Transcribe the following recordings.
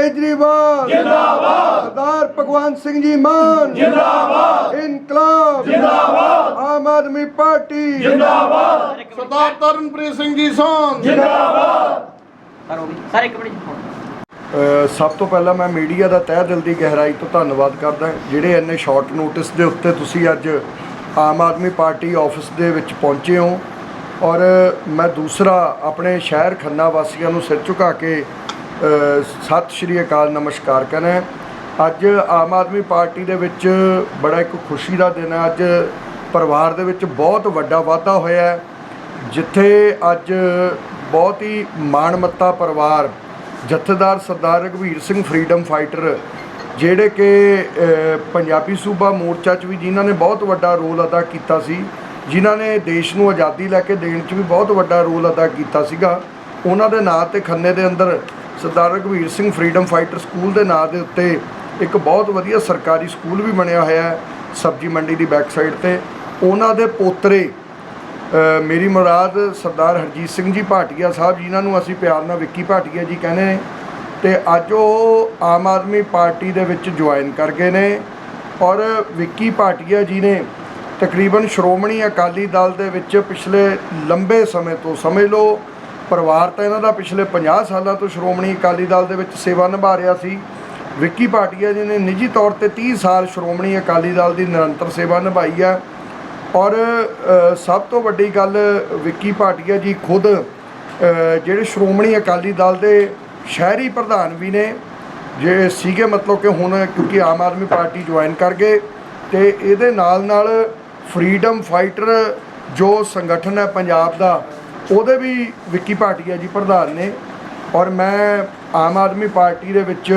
ਕੇਜਰੀਵਾਲ। ਜਿੰਦਾਬਾਦ। ਸਰਦਾਰ ਭਗਵੰਤ ਸਿੰਘ ਜੀ ਮਾਨ। ਜਿੰਦਾਬਾਦ। ਇਨਕਲਾਬ। ਜਿੰਦਾਬਾਦ। ਆਮ ਆਦਮੀ ਪਾਰਟੀ। ਸਰਦਾਰ ਤਰਨਪ੍ਰੀਤ ਸਿੰਘ ਜੀ ਸੋਨ ਸਰ ਹੋ ਗਈ ਸਰ ਇੱਕ ਮਿੰਟ ਜੀ ਅ, ਸਭ ਤੋਂ ਪਹਿਲਾਂ ਮੈਂ ਮੀਡੀਆ ਦਾ ਤਹਿ ਦਿਲ ਦੀ ਗਹਿਰਾਈ ਤੋਂ ਧੰਨਵਾਦ ਕਰਦਾ ਜਿਹੜੇ ਇੰਨੇ ਸ਼ਾਰਟ ਨੋਟਿਸ ਦੇ ਉੱਤੇ ਤੁਸੀਂ ਅੱਜ ਆਮ ਆਦਮੀ ਪਾਰਟੀ ਆਫਿਸ ਦੇ ਵਿੱਚ ਪਹੁੰਚੇ ਹੋ। ਔਰ ਮੈਂ ਦੂਸਰਾ ਆਪਣੇ ਸ਼ਹਿਰ ਖੰਨਾ ਵਾਸੀਆਂ ਨੂੰ ਸਿਰ ਝੁਕਾ ਕੇ ਸਤਿ ਸ਼੍ਰੀ ਅਕਾਲ, ਨਮਸਕਾਰ ਕਹਿੰਦਾ ਅੱਜ ਆਮ ਆਦਮੀ ਪਾਰਟੀ ਦੇ ਵਿੱਚ ਬੜਾ ਇੱਕ ਖੁਸ਼ੀ ਦਾ ਦਿਨ ਹੈ। ਅੱਜ ਪਰਿਵਾਰ ਦੇ ਵਿੱਚ ਬਹੁਤ ਵੱਡਾ ਵਾਧਾ ਹੋਇਆ ਹੈ। ਜਿੱਥੇ ਅੱਜ ਬਹੁਤ ਹੀ ਮਾਣਮੱਤਾ ਪਰਿਵਾਰ, ਜਥੇਦਾਰ ਸਰਦਾਰ ਰਘਵੀਰ ਸਿੰਘ ਫਰੀडम ਫਾਈਟਰ, ਜਿਹੜੇ ਕਿ ਪੰਜਾਬੀ ਸੂਬਾ ਮੋਰਚਾ 'ਚ ਵੀ ਜਿਨ੍ਹਾਂ ਨੇ ਬਹੁਤ ਵੱਡਾ ਰੋਲ ਅਦਾ ਕੀਤਾ ਸੀ, ਜਿਨ੍ਹਾਂ ਨੇ ਦੇਸ਼ ਨੂੰ ਆਜ਼ਾਦੀ ਲੈ ਕੇ ਦੇਣ 'ਚ ਵੀ ਬਹੁਤ ਵੱਡਾ ਰੋਲ ਅਦਾ ਕੀਤਾ ਸੀਗਾ। ਉਹਨਾਂ ਦੇ ਨਾਂ ਤੇ ਖੰਨੇ ਦੇ ਅੰਦਰ ਸਰਦਾਰ ਰਘਵੀਰ ਸਿੰਘ ਫਰੀडम ਫਾਈਟਰ ਸਕੂਲ ਦੇ ਨਾਂ ਦੇ ਉੱਤੇ ਇੱਕ ਬਹੁਤ ਵਧੀਆ ਸਰਕਾਰੀ ਸਕੂਲ ਵੀ ਬਣਿਆ ਹੋਇਆ ਹੈ, ਸਬਜ਼ੀ ਮੰਡੀ ਦੀ ਬੈਕ ਸਾਈਡ ਤੇ। ਉਹਨਾਂ ਦੇ ਪੋਤਰੇ ਮੇਰੀ ਮੁਰਾਦ ਸਰਦਾਰ ਹਰਜੀਤ ਸਿੰਘ ਜੀ ਭਾਟੀਆ ਸਾਹਿਬ ਜਿਨ੍ਹਾਂ ਨੂੰ ਅਸੀਂ ਪਿਆਰ ਨਾਲ ਵਿੱਕੀ ਭਾਟੀਆ ਜੀ ਕਹਿੰਦੇ ਨੇ ਤੇ ਅੱਜ ਉਹ ਆਮ ਆਦਮੀ ਪਾਰਟੀ ਦੇ ਵਿੱਚ ਜੁਆਇਨ ਕਰ ਗਏ ਨੇ ਔਰ ਵਿੱਕੀ ਭਾਟੀਆ ਜੀ ਨੇ ਤਕਰੀਬਨ ਸ਼੍ਰੋਮਣੀ ਅਕਾਲੀ ਦਲ ਦੇ ਵਿੱਚ ਪਿਛਲੇ ਲੰਬੇ ਸਮੇਂ ਤੋਂ ਸਮਝ ਲਓ ਪਰਿਵਾਰ ਤਾਂ ਇਹਨਾਂ ਦਾ ਪਿਛਲੇ 50 ਸਾਲਾਂ ਤੋਂ ਸ਼੍ਰੋਮਣੀ ਅਕਾਲੀ ਦਲ ਦੇ ਵਿੱਚ ਸੇਵਾ ਨਿਭਾ ਰਿਹਾ ਸੀ। ਵਿੱਕੀ ਭਾਟੀਆ ਜੀ ਨੇ ਨਿੱਜੀ ਤੌਰ ਤੇ 30 ਸਾਲ ਸ਼੍ਰੋਮਣੀ ਅਕਾਲੀ ਦਲ ਦੀ ਨਿਰੰਤਰ ਸੇਵਾ ਨਿਭਾਈ ਹੈ। ਔਰ ਸਭ ਤੋਂ ਵੱਡੀ ਗੱਲ ਵਿੱਕੀ ਭਾਟੀਆ ਜੀ ਖੁਦ ਜਿਹੜੇ ਸ਼੍ਰੋਮਣੀ ਅਕਾਲੀ ਦਲ ਦੇ ਸ਼ਹਿਰੀ ਪ੍ਰਧਾਨ ਵੀ ਨੇ, ਜੇ ਸੀਗੇ ਮਤਲਬ ਕਿ ਹੁਣ ਕਿਉਂਕਿ ਆਮ ਆਦਮੀ ਪਾਰਟੀ ਜੁਆਇਨ ਕਰ ਗਏ ਤੇ ਇਹਦੇ ਨਾਲ ਨਾਲ ਫਰੀडम ਫਾਈਟਰ ਜੋ ਸੰਗਠਨ ਹੈ ਪੰਜਾਬ ਦਾ ਉਹਦੇ ਵੀ ਵਿੱਕੀ ਭਾਟੀਆ ਜੀ ਪ੍ਰਧਾਨ ਨੇ ਔਰ ਮੈਂ ਆਮ ਆਦਮੀ ਪਾਰਟੀ ਦੇ ਵਿੱਚ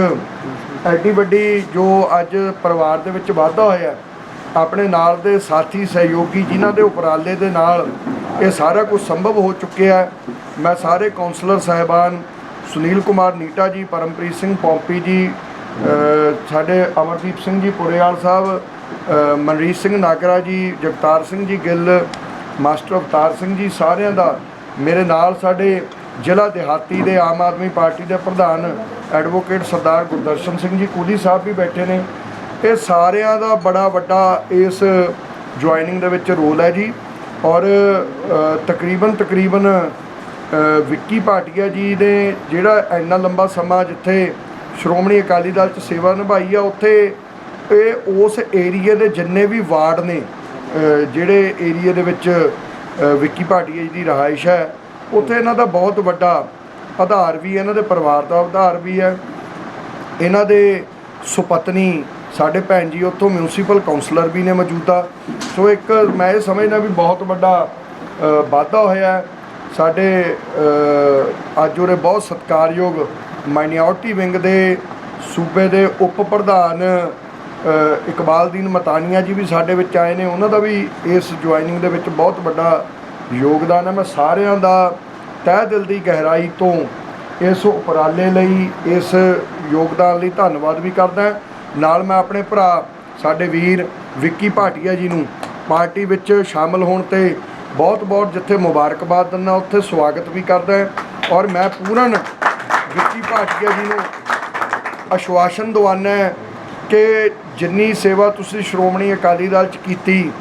ਐਡੀ ਵੱਡੀ ਜੋ ਅੱਜ ਪਰਿਵਾਰ ਦੇ ਵਿੱਚ ਵਾਧਾ ਹੋਇਆ, ਆਪਣੇ ਨਾਲ ਦੇ ਸਾਥੀ, ਸਹਿਯੋਗੀ ਜਿਨ੍ਹਾਂ ਦੇ ਉਪਰਾਲੇ ਦੇ ਨਾਲ ਇਹ ਸਾਰਾ ਕੁਝ ਸੰਭਵ ਹੋ ਚੁੱਕਿਆ ਹੈ। ਮੈਂ ਸਾਰੇ ਕਾਉਂਸਲਰ ਸਾਹਿਬਾਨ ਸੁਨੀਲ ਕੁਮਾਰ ਨੀਟਾ ਜੀ, ਪਰਮਪ੍ਰੀਤ ਸਿੰਘ ਪੌਂਪੀ ਜੀ ਸਾਡੇ ਅਮਰਦੀਪ ਸਿੰਘ ਜੀ ਪੁਰੇਵਾਲ ਸਾਹਿਬ ਮਨਰੀਤ ਸਿੰਘ ਨਾਗਰਾ ਜੀ, ਜਗਤਾਰ ਸਿੰਘ ਜੀ ਗਿੱਲ, ਮਾਸਟਰ ਅਵਤਾਰ ਸਿੰਘ ਜੀ ਸਾਰਿਆਂ ਦਾ ਮੇਰੇ ਨਾਲ ਸਾਡੇ ਜ਼ਿਲ੍ਹਾ ਦਿਹਾਤੀ ਦੇ ਆਮ ਆਦਮੀ ਪਾਰਟੀ ਦੇ ਪ੍ਰਧਾਨ ਐਡਵੋਕੇਟ ਸਰਦਾਰ ਗੁਰਦਰਸ਼ਨ ਸਿੰਘ ਜੀ, ਕੂਲੀ ਸਾਹਿਬ ਵੀ ਬੈਠੇ ਨੇ। ਇਹ ਸਾਰਿਆਂ ਦਾ ਬੜਾ ਵੱਡਾ ਇਸ ਜੁਆਇਨਿੰਗ ਦੇ ਵਿੱਚ ਰੋਲ ਹੈ ਜੀ। ਔਰ ਤਕਰੀਬਨ ਤਕਰੀਬਨ ਵਿੱਕੀ ਭਾਟੀਆ ਜੀ ਨੇ ਜਿਹੜਾ ਇੰਨਾ ਲੰਬਾ ਸਮਾਂ ਜਿੱਥੇ ਸ਼੍ਰੋਮਣੀ ਅਕਾਲੀ ਦਲ 'ਚ ਸੇਵਾ ਨਿਭਾਈ ਆ, ਉੱਥੇ ਇਹ ਉਸ ਏਰੀਏ ਦੇ ਜਿੰਨੇ ਵੀ ਵਾਰਡ ਨੇ ਜਿਹੜੇ ਏਰੀਏ ਦੇ ਵਿੱਚ ਵਿੱਕੀ ਭਾਟੀਏ ਜੀ ਦੀ ਰਹਾਇਸ਼ ਹੈ। ਉੱਥੇ ਇਹਨਾਂ ਦਾ ਬਹੁਤ ਵੱਡਾ ਆਧਾਰ ਵੀ ਹੈ, ਇਹਨਾਂ ਦੇ ਪਰਿਵਾਰ ਦਾ ਆਧਾਰ ਵੀ ਹੈ। ਇਹਨਾਂ ਦੇ ਸੁਪਤਨੀ ਸਾਡੇ ਭੈਣ ਜੀ, ਉੱਥੋਂ ਮਿਊਨਿਸਪਲ ਕਾਉਂਸਲਰ ਵੀ ਨੇ ਮੌਜੂਦਾ ਸੋ ਇੱਕ ਮੈਂ ਇਹ ਸਮਝਦਾ ਵੀ ਬਹੁਤ ਵੱਡਾ ਵਾਧਾ ਹੋਇਆ ਸਾਡੇ ਅੱਜ ਉਰੇ ਬਹੁਤ ਸਤਿਕਾਰਯੋਗ ਮਾਈਨੋਰਟੀ ਵਿੰਗ ਦੇ ਸੂਬੇ ਦੇ ਉਪ ਪ੍ਰਧਾਨ ਇਕਬਾਲਦੀਨ ਮਤਾਨੀਆ ਜੀ ਵੀ ਸਾਡੇ ਵਿੱਚ ਆਏ ਨੇ। ਉਹਨਾਂ ਦਾ ਵੀ ਇਸ ਜੁਆਇਨਿੰਗ ਦੇ ਵਿੱਚ ਬਹੁਤ ਵੱਡਾ ਯੋਗਦਾਨ ਹੈ। ਮੈਂ ਸਾਰਿਆਂ ਦਾ ਤਹਿ ਦਿਲ ਦੀ ਗਹਿਰਾਈ ਤੋਂ ਇਸ ਉਪਰਾਲੇ ਲਈ, ਇਸ ਯੋਗਦਾਨ ਲਈ ਧੰਨਵਾਦ ਵੀ ਕਰਦਾ ਨਾਲ ਮੈਂ ਆਪਣੇ ਭਰਾ, ਸਾਡੇ ਵੀਰ ਵਿੱਕੀ ਭਾਟੀਆ ਜੀ ਨੂੰ ਪਾਰਟੀ ਵਿੱਚ ਸ਼ਾਮਲ ਹੋਣ ਤੇ ਬਹੁਤ ਬਹੁਤ ਜਿੱਥੇ ਮੁਬਾਰਕਬਾਦ ਦਿੰਦਾ ਉੱਥੇ ਸਵਾਗਤ ਵੀ ਕਰਦਾ ਔਰ ਮੈਂ ਪੂਰਨ ਵਿੱਕੀ ਭਾਟੀਆ ਜੀ ਨੂੰ ਅਸ਼ਵਾਸਨ ਦਵਾਨਾ ਕਿ ਜਿੰਨੀ ਸੇਵਾ ਤੁਸੀਂ ਸ਼੍ਰੋਮਣੀ ਅਕਾਲੀ ਦਲ ਚ ਕੀਤੀ,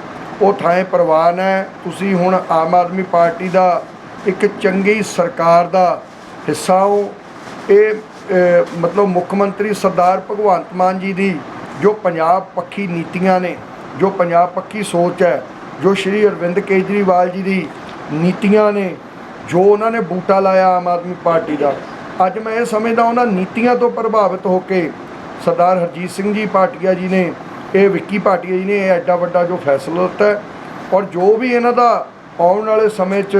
ਉਹ ਥਾਂ ਪ੍ਰਵਾਨ ਹੈ। ਤੁਸੀਂ ਹੁਣ ਆਮ ਆਦਮੀ ਪਾਰਟੀ ਦਾ ਇੱਕ ਚੰਗੀ ਸਰਕਾਰ ਦਾ ਹਿੱਸਾ ਹੋ। ਇਹ ਮਤਲਬ ਮੁੱਖ ਮੰਤਰੀ ਸਰਦਾਰ ਭਗਵੰਤ ਮਾਨ ਜੀ ਦੀ ਜੋ ਪੰਜਾਬ ਪੱਖੀ ਨੀਤੀਆਂ ਨੇ, ਜੋ ਪੰਜਾਬ ਪੱਖੀ ਸੋਚ ਹੈ, ਜੋ ਸ਼੍ਰੀ ਅਰਵਿੰਦ ਕੇਜਰੀਵਾਲ ਜੀ ਦੀ ਨੀਤੀਆਂ ਨੇ, ਜੋ ਉਹਨਾਂ ਨੇ ਬੂਟਾ ਲਾਇਆ ਆਮ ਆਦਮੀ ਪਾਰਟੀ ਦਾ। ਅੱਜ ਮੈਂ ਇਹ ਸਮਝਦਾ ਉਹਨਾਂ ਨੀਤੀਆਂ ਤੋਂ ਪ੍ਰਭਾਵਿਤ ਹੋ ਕੇ ਸਰਦਾਰ ਹਰਜੀਤ ਸਿੰਘ ਜੀ ਭਾਟੀਆ ਜੀ ਨੇ, ਇਹ ਵਿੱਕੀ ਭਾਟੀਆ ਜੀ ਨੇ ਇਹ ਐਡਾ ਵੱਡਾ ਜੋ ਫੈਸਲਾ ਲਿੱਤਾ ਔਰ ਜੋ ਵੀ ਇਹਨਾਂ ਦਾ ਆਉਣ ਵਾਲੇ ਸਮੇਂ 'ਚ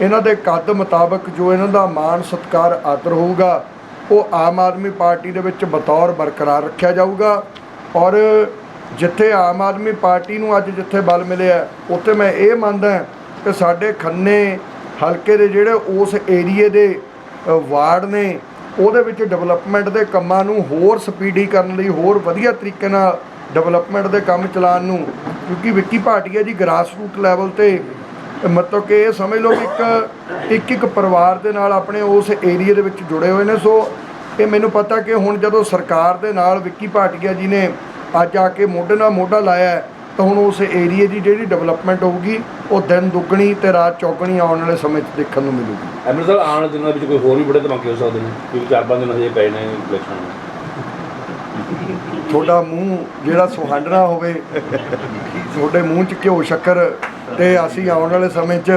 ਇਹਨਾਂ ਦੇ ਕੱਦ ਮੁਤਾਬਕ ਜੋ ਇਹਨਾਂ ਦਾ ਮਾਣ ਸਤਕਾਰ ਆਦਰ ਹੋਊਗਾ, ਉਹ ਆਮ ਆਦਮੀ ਪਾਰਟੀ ਦੇ ਵਿੱਚ ਬਤੌਰ ਬਰਕਰਾਰ ਰੱਖਿਆ ਜਾਊਗਾ ਔਰ ਜਿੱਥੇ ਆਮ ਆਦਮੀ ਪਾਰਟੀ ਨੂੰ ਅੱਜ ਜਿੱਥੇ ਬਲ ਮਿਲਿਆ, ਉੱਥੇ ਮੈਂ ਇਹ ਮੰਨਦਾ ਕਿ ਸਾਡੇ ਖੰਨੇ ਹਲਕੇ ਦੇ ਜਿਹੜੇ ਉਸ ਏਰੀਏ ਦੇ ਵਾਰਡ ਨੇ ਉਹਦੇ ਵਿੱਚ ਡਿਵੈਲਪਮੈਂਟ ਦੇ ਕੰਮਾਂ ਨੂੰ ਹੋਰ ਸਪੀਡੀ ਕਰਨ ਲਈ, ਹੋਰ ਵਧੀਆ ਤਰੀਕੇ ਨਾਲ ਡਿਵੈਲਪਮੈਂਟ ਦੇ ਕੰਮ ਚਲਾਉਣ ਨੂੰ, ਕਿਉਂਕਿ ਵਿੱਕੀ ਭਾਟੀਆ ਜੀ ਗ੍ਰਾਸ ਰੂਟ ਲੈਵਲ ਤੇ ਮਤਲਬ ਕਿ ਇਹ ਸਮਝ ਲਓ ਇੱਕ ਇੱਕ ਇੱਕ ਪਰਿਵਾਰ ਦੇ ਨਾਲ ਆਪਣੇ ਉਸ ਏਰੀਆ ਦੇ ਵਿੱਚ ਜੁੜੇ ਹੋਏ ਨੇ। ਸੋ ਇਹ ਮੈਨੂੰ ਪਤਾ ਕਿ ਹੁਣ ਜਦੋਂ ਸਰਕਾਰ ਦੇ ਨਾਲ ਵਿੱਕੀ ਭਾਟੀਆ ਜੀ ਨੇ ਅੱਜ ਆ ਕੇ ਮੋਢੇ ਨਾਲ ਮੋਢਾ ਲਾਇਆ ਤਾਂ ਹੁਣ ਉਸ ਏਰੀਏ ਦੀ ਜਿਹੜੀ ਡਿਵੈਲਪਮੈਂਟ ਹੋਊਗੀ ਉਹ ਦਿਨ ਦੁੱਗਣੀ ਤੇ ਰਾਤ ਚੌਗਣੀ ਆਉਣ ਵਾਲੇ ਸਮੇਂ 'ਚ ਦੇਖਣ ਨੂੰ ਮਿਲੂਗੀ। ਐਮਐਲ ਸਾਹਿਬ ਆਉਣ ਵਾਲੇ ਦਿਨਾਂ ਵਿੱਚ ਕੋਈ ਹੋਰ ਵੀ ਬੜੇ ਧਮਾਕੇ ਹੋ ਸਕਦੇ ਨੇ? ਕਿਉਂਕਿ ਚਾਰ ਪੰਜ ਦਿਨ ਹਜੇ ਪਏ ਨੇ ਇਲੈਕਸ਼ਨ ਤੁਹਾਡਾ ਮੂੰਹ ਜਿਹੜਾ ਸੁਹਾਂਡਣਾ ਹੋਵੇ ਤੁਹਾਡੇ ਮੂੰਹ 'ਚ ਘਿਓ ਸ਼ੱਕਰ ਤੇ ਅਸੀਂ ਆਉਣ ਵਾਲੇ ਸਮੇਂ 'ਚ